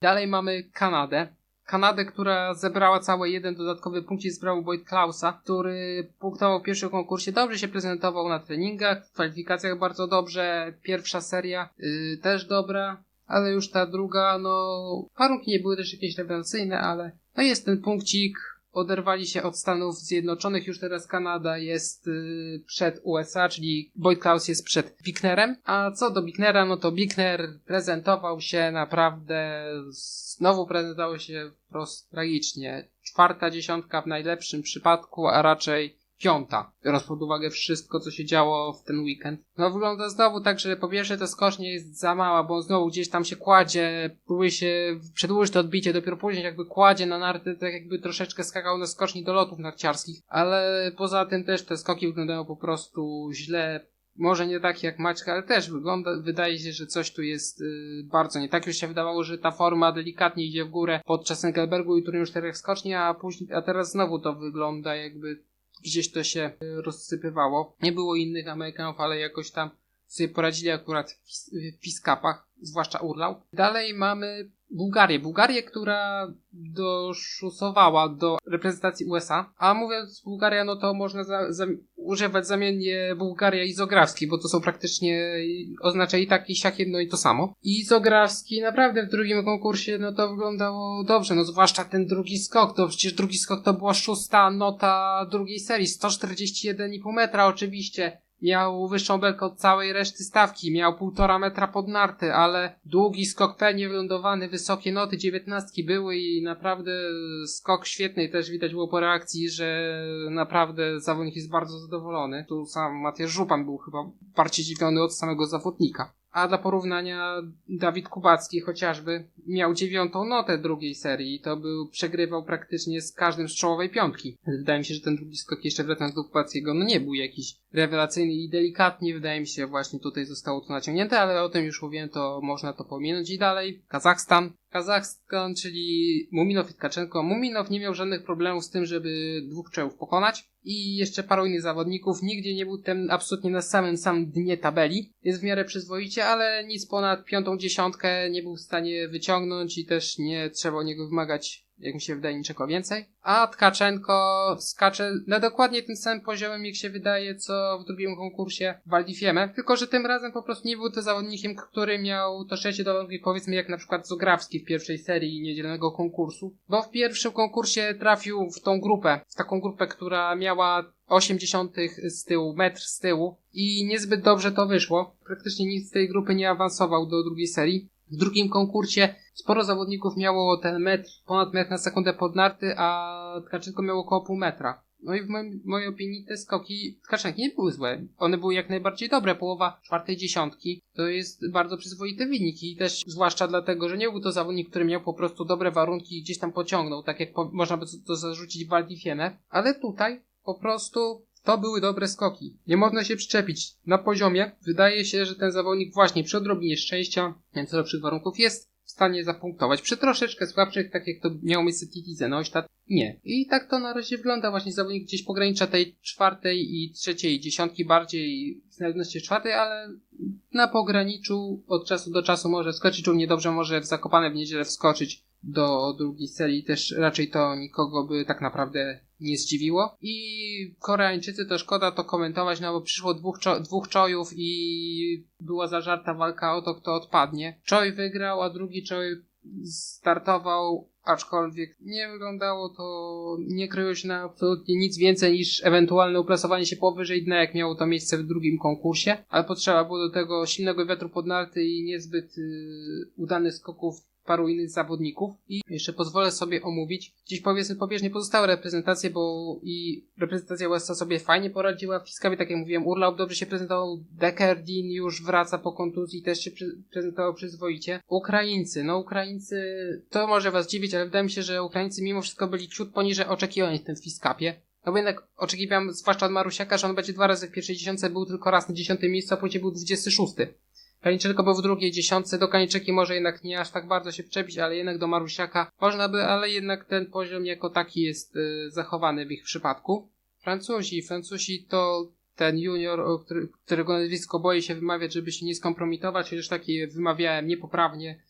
Dalej mamy Kanadę. Kanadę, która zebrała cały jeden dodatkowy punkt i zebrał Boyd Klausa, który punktował w pierwszym konkursie, dobrze się prezentował na treningach, w kwalifikacjach bardzo dobrze, pierwsza seria yy, też dobra, ale już ta druga, no warunki nie były też jakieś rewelacyjne, ale no jest ten punkcik, oderwali się od Stanów Zjednoczonych, już teraz Kanada jest yy, przed USA, czyli Boyd Klaus jest przed Bicknerem, a co do Bicknera, no to Bickner prezentował się naprawdę, znowu prezentował się wprost tragicznie. Czwarta dziesiątka w najlepszym przypadku, a raczej piąta, biorąc pod uwagę wszystko, co się działo w ten weekend. No wygląda znowu tak, że po pierwsze ta skocznia jest za mała, bo znowu gdzieś tam się kładzie, próbuje się przedłużyć to odbicie, dopiero później jakby kładzie na narty, tak jakby troszeczkę skakał na skoczni do lotów narciarskich, ale poza tym też te skoki wyglądają po prostu źle, może nie tak jak Maćka, ale też wygląda, wydaje się, że coś tu jest yy, bardzo nie tak. Już się wydawało, że ta forma delikatnie idzie w górę podczas Engelbergu i turnieju czterech skoczni, a później, a teraz znowu to wygląda jakby gdzieś to się y, rozsypywało. Nie było innych Amerykanów, ale jakoś tam sobie poradzili akurat w piskapach, zwłaszcza Urlał. Dalej mamy Bułgarię. Bułgarię, która doszusowała do reprezentacji USA, a mówiąc Bułgaria, no to można za, za, używać zamiennie Bułgaria i Zografski, bo to są praktycznie, oznacza i tak i siak jedno i to samo. I Zografski naprawdę w drugim konkursie, no to wyglądało dobrze, no zwłaszcza ten drugi skok, to przecież drugi skok to była szósta nota drugiej serii, 141,5 metra oczywiście Miał wyższą belkę od całej reszty stawki, miał półtora metra pod narty, ale długi skok pewnie wylądowany, wysokie noty, dziewiętnastki były i naprawdę skok świetny i też widać było po reakcji, że naprawdę zawodnik jest bardzo zadowolony. Tu sam Mateusz Żupan był chyba bardziej dziwiony od samego zawodnika. A dla porównania Dawid Kubacki chociażby miał dziewiątą notę drugiej serii. To był, przegrywał praktycznie z każdym z czołowej piątki. Wydaje mi się, że ten drugi skok jeszcze wracając do Kubackiego, no nie był jakiś rewelacyjny i delikatnie wydaje mi się właśnie tutaj zostało to naciągnięte, ale o tym już mówiłem, to można to pominąć i dalej. Kazachstan. Kazachstan, czyli Muminow i Tkaczenko. Muminow nie miał żadnych problemów z tym, żeby dwóch czołów pokonać i jeszcze paru innych zawodników. Nigdzie nie był ten absolutnie na samym samym dnie tabeli. Jest w miarę przyzwoicie, ale nic ponad piątą dziesiątkę nie był w stanie wyciągnąć i też nie trzeba o niego wymagać jak mi się wydaje, niczego więcej. A Tkaczenko skacze na dokładnie tym samym poziomem, jak się wydaje, co w drugim konkursie Waldifieme, tylko że tym razem po prostu nie był to zawodnikiem, który miał to szczęście do walki, powiedzmy jak na przykład Zograwski w pierwszej serii niedzielnego konkursu, bo w pierwszym konkursie trafił w tą grupę, w taką grupę, która miała 80 z tyłu, metr z tyłu i niezbyt dobrze to wyszło. Praktycznie nikt z tej grupy nie awansował do drugiej serii. W drugim konkursie sporo zawodników miało ten metr, ponad metr na sekundę pod narty, a Tkaczenko miało około pół metra. No i w moim, mojej opinii te skoki Tkaczenki nie były złe. One były jak najbardziej dobre. Połowa czwartej dziesiątki to jest bardzo przyzwoity wynik i też zwłaszcza dlatego, że nie był to zawodnik, który miał po prostu dobre warunki i gdzieś tam pociągnął, tak jak po, można by to zarzucić w Waldifieme. Ale tutaj po prostu to były dobre skoki. Nie można się przyczepić. Na poziomie wydaje się, że ten zawodnik właśnie przy odrobinie szczęścia, co lepszych warunków jest w stanie zapunktować. Przy troszeczkę słabszych, tak jak to miał miejsce Titi Zenośtat, nie. I tak to na razie wygląda. Właśnie zawodnik gdzieś pogranicza tej czwartej i trzeciej dziesiątki bardziej znaleźć czwartej, ale na pograniczu od czasu do czasu może skoczyć równie dobrze, może w Zakopane w niedzielę wskoczyć do drugiej serii. Też raczej to nikogo by tak naprawdę nie zdziwiło. I Koreańczycy to szkoda to komentować, no bo przyszło dwóch, czo dwóch czojów i była zażarta walka o to, kto odpadnie. Czoj wygrał, a drugi czoj startował, aczkolwiek nie wyglądało to, nie kryło się na absolutnie nic więcej niż ewentualne uplasowanie się powyżej dna, jak miało to miejsce w drugim konkursie, ale potrzeba było do tego silnego wiatru pod narty i niezbyt yy, udanych skoków paru innych zawodników i jeszcze pozwolę sobie omówić dziś powiedzmy pobieżnie pozostałe reprezentacje, bo i reprezentacja USA sobie fajnie poradziła w Fiskawie, tak jak mówiłem, Urlaub dobrze się prezentował, Dekerdin już wraca po kontuzji, też się prezentował przyzwoicie. Ukraińcy, no Ukraińcy, to może was dziwić, ale wydaje mi się, że Ukraińcy mimo wszystko byli ciut poniżej oczekiwań w tym Fiskapie. No bo jednak oczekiwałem, zwłaszcza od Marusiaka, że on będzie dwa razy w pierwszej dziesiątce, był tylko raz na dziesiątym miejscu, a później był 26. Kaniczek był w drugiej dziesiątce, do Kaniczeki może jednak nie aż tak bardzo się przyczepić, ale jednak do Marusiaka można by, ale jednak ten poziom jako taki jest y, zachowany w ich przypadku. Francuzi, Francuzi to ten junior, który, którego nazwisko boję się wymawiać, żeby się nie skompromitować, chociaż takie wymawiałem niepoprawnie.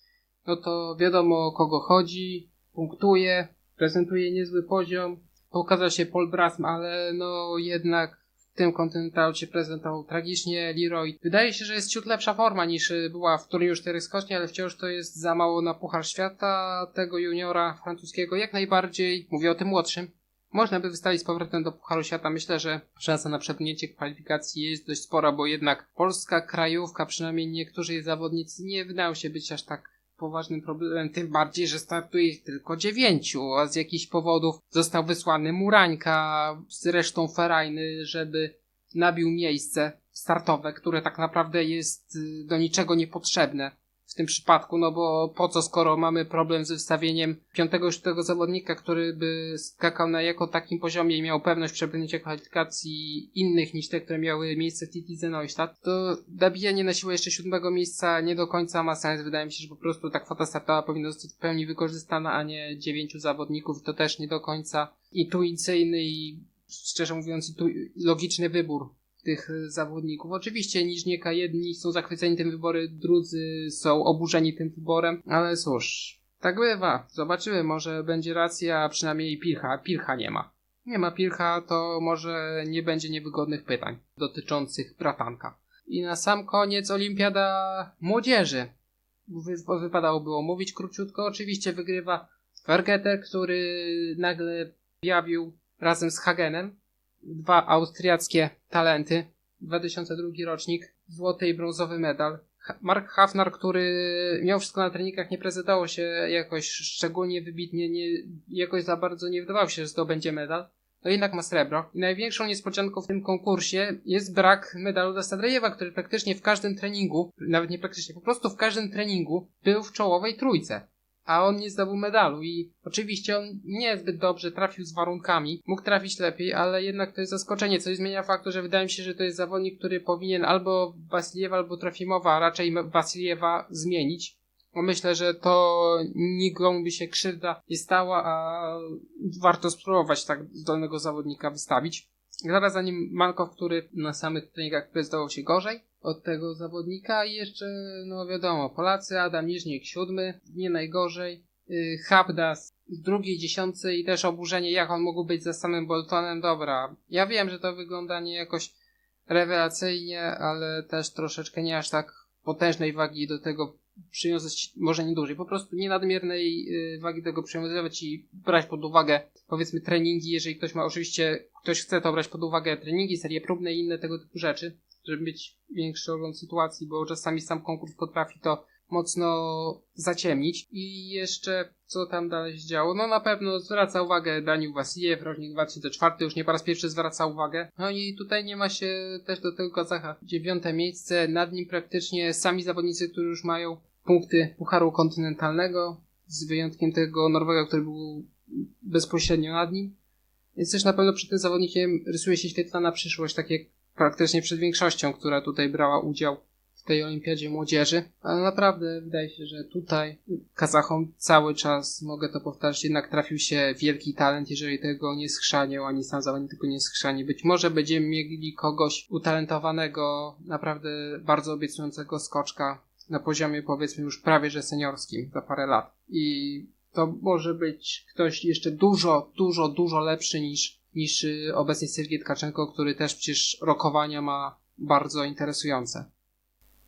no to wiadomo o kogo chodzi, punktuje, prezentuje niezły poziom. Pokazał się Paul Brasm, ale no jednak tym kontynentalu się prezentował tragicznie. Leroy wydaje się, że jest ciut lepsza forma niż y, była w turnieju 4 skoczni, ale wciąż to jest za mało na Puchar Świata tego juniora francuskiego. Jak najbardziej, mówię o tym młodszym, można by wystawić z powrotem do Pucharu Świata. Myślę, że szansa na przepchnięcie kwalifikacji jest dość spora, bo jednak polska krajówka, przynajmniej niektórzy jej zawodnicy nie wydają się być aż tak poważnym problemem, tym bardziej, że startuje tylko dziewięciu, a z jakichś powodów został wysłany Murańka z resztą Ferajny, żeby nabił miejsce startowe, które tak naprawdę jest y, do niczego niepotrzebne w tym przypadku, no bo po co, skoro mamy problem z wystawieniem piątego już tego zawodnika, który by skakał na jako takim poziomie i miał pewność przebrnięcia kwalifikacji innych niż te, które miały miejsce w TTZ Neustadt, to dobijanie na siłę jeszcze siódmego miejsca nie do końca ma sens. Wydaje mi się, że po prostu ta kwota startowa powinna zostać w pełni wykorzystana, a nie dziewięciu zawodników. To też nie do końca intuicyjny i szczerze mówiąc logiczny wybór tych zawodników. Oczywiście Niżnieka jedni są zachwyceni tym wyborem, drudzy są oburzeni tym wyborem, ale cóż, tak bywa. Zobaczymy, może będzie racja, a przynajmniej Pilcha. Pilcha nie ma. Nie ma Pilcha, to może nie będzie niewygodnych pytań dotyczących bratanka. I na sam koniec Olimpiada Młodzieży. Wy, wypadało było mówić króciutko. Oczywiście wygrywa Vergeter, który nagle objawił razem z Hagenem dwa austriackie talenty. 2002 rocznik, złoty i brązowy medal. Mark Hafnar, który miał wszystko na treningach, nie prezentował się jakoś szczególnie wybitnie, nie, jakoś za bardzo nie wydawał się, że zdobędzie medal. No jednak ma srebro. I największą niespodzianką w tym konkursie jest brak medalu dla Stadrejewa, który praktycznie w każdym treningu, nawet nie praktycznie, po prostu w każdym treningu był w czołowej trójce a on nie zdobył medalu i oczywiście on nie zbyt dobrze trafił z warunkami, mógł trafić lepiej, ale jednak to jest zaskoczenie, co nie zmienia faktu, że wydaje mi się, że to jest zawodnik, który powinien albo Wasiliewa, albo Trofimowa, a raczej Wasiliewa zmienić. Bo myślę, że to nikomu by się krzywda nie stała, a warto spróbować tak zdolnego zawodnika wystawić. Zaraz za nim Mankow, który na samych treningach prezentował się gorzej od tego zawodnika. I jeszcze, no wiadomo, Polacy, Adam Niżnik siódmy, nie najgorzej, yy, Habdas w drugiej dziesiątce i też oburzenie, jak on mógł być za samym Boltonem, dobra, ja wiem, że to wygląda nie jakoś rewelacyjnie, ale też troszeczkę nie aż tak potężnej wagi do tego przywiązać, może nie dużej, po prostu nie nadmiernej yy, wagi tego przywiązywać i brać pod uwagę, powiedzmy, treningi, jeżeli ktoś ma, oczywiście, ktoś chce to brać pod uwagę treningi, serie próbne i inne tego typu rzeczy, żeby mieć większy ogląd sytuacji, bo czasami sam konkurs potrafi to mocno zaciemnić. I jeszcze co tam dalej się działo? No na pewno zwraca uwagę Daniel Wasiliew, rocznik 2004, już nie po raz pierwszy zwraca uwagę. No i tutaj nie ma się też do tego Kazacha. Dziewiąte miejsce, nad nim praktycznie sami zawodnicy, którzy już mają punkty Pucharu Kontynentalnego, z wyjątkiem tego Norwega, który był bezpośrednio nad nim. Więc też na pewno przed tym zawodnikiem rysuje się świetlana przyszłość, tak jak praktycznie przed większością, która tutaj brała udział w tej olimpiadzie młodzieży. Ale naprawdę wydaje się, że tutaj Kazachom cały czas, mogę to powtarzać, jednak trafił się wielki talent, jeżeli tego nie schrzaniał, ani sam zawodnik tego nie schrzani. Być może będziemy mieli kogoś utalentowanego, naprawdę bardzo obiecującego skoczka na poziomie powiedzmy już prawie że seniorskim za parę lat. I to może być ktoś jeszcze dużo, dużo, dużo lepszy niż niż y, obecnie Sergiej Tkaczenko, który też przecież rokowania ma bardzo interesujące.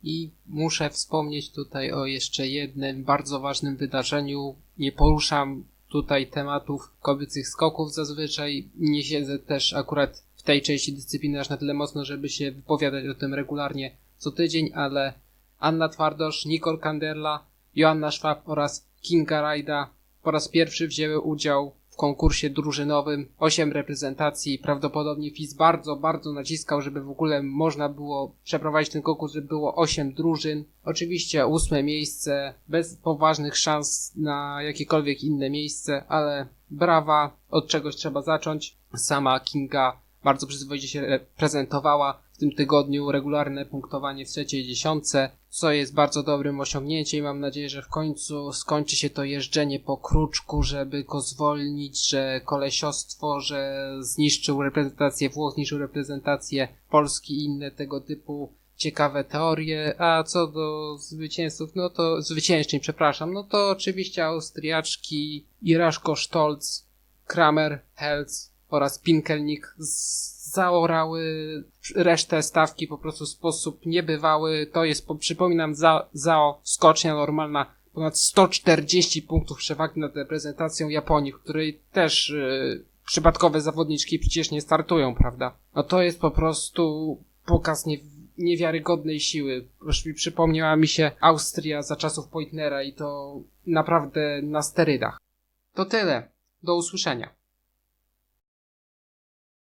I muszę wspomnieć tutaj o jeszcze jednym bardzo ważnym wydarzeniu. Nie poruszam tutaj tematów kobiecych skoków zazwyczaj. Nie siedzę też akurat w tej części dyscypliny aż na tyle mocno, żeby się wypowiadać o tym regularnie co tydzień, ale Anna Twardosz, Nicole Kanderla, Joanna Schwab oraz Kinga Rajda po raz pierwszy wzięły udział w konkursie drużynowym. Osiem reprezentacji. Prawdopodobnie FIS bardzo, bardzo naciskał, żeby w ogóle można było przeprowadzić ten konkurs, żeby było osiem drużyn. Oczywiście ósme miejsce, bez poważnych szans na jakiekolwiek inne miejsce, ale brawa, od czegoś trzeba zacząć. Sama Kinga bardzo przyzwoicie się prezentowała w tym tygodniu regularne punktowanie w trzeciej dziesiątce, co jest bardzo dobrym osiągnięciem mam nadzieję, że w końcu skończy się to jeżdżenie po kruczku, żeby go zwolnić, że kolesiostwo, że zniszczył reprezentację Włoch, zniszczył reprezentację Polski i inne tego typu ciekawe teorie, a co do zwycięzców, no to zwyciężczyń, przepraszam, no to oczywiście Austriaczki Iraszko Stolz, Kramer, Helz oraz Pinkelnik zaorały resztę stawki po prostu w sposób niebywały. To jest, po- przypominam, za, ZAO skocznia normalna ponad 140 punktów przewagi nad reprezentacją Japonii, której też yy, przypadkowe zawodniczki przecież nie startują, prawda? No to jest po prostu pokaz nie, niewiarygodnej siły. Przypomniała mi się Austria za czasów Poitnera i to naprawdę na sterydach. To tyle. Do usłyszenia.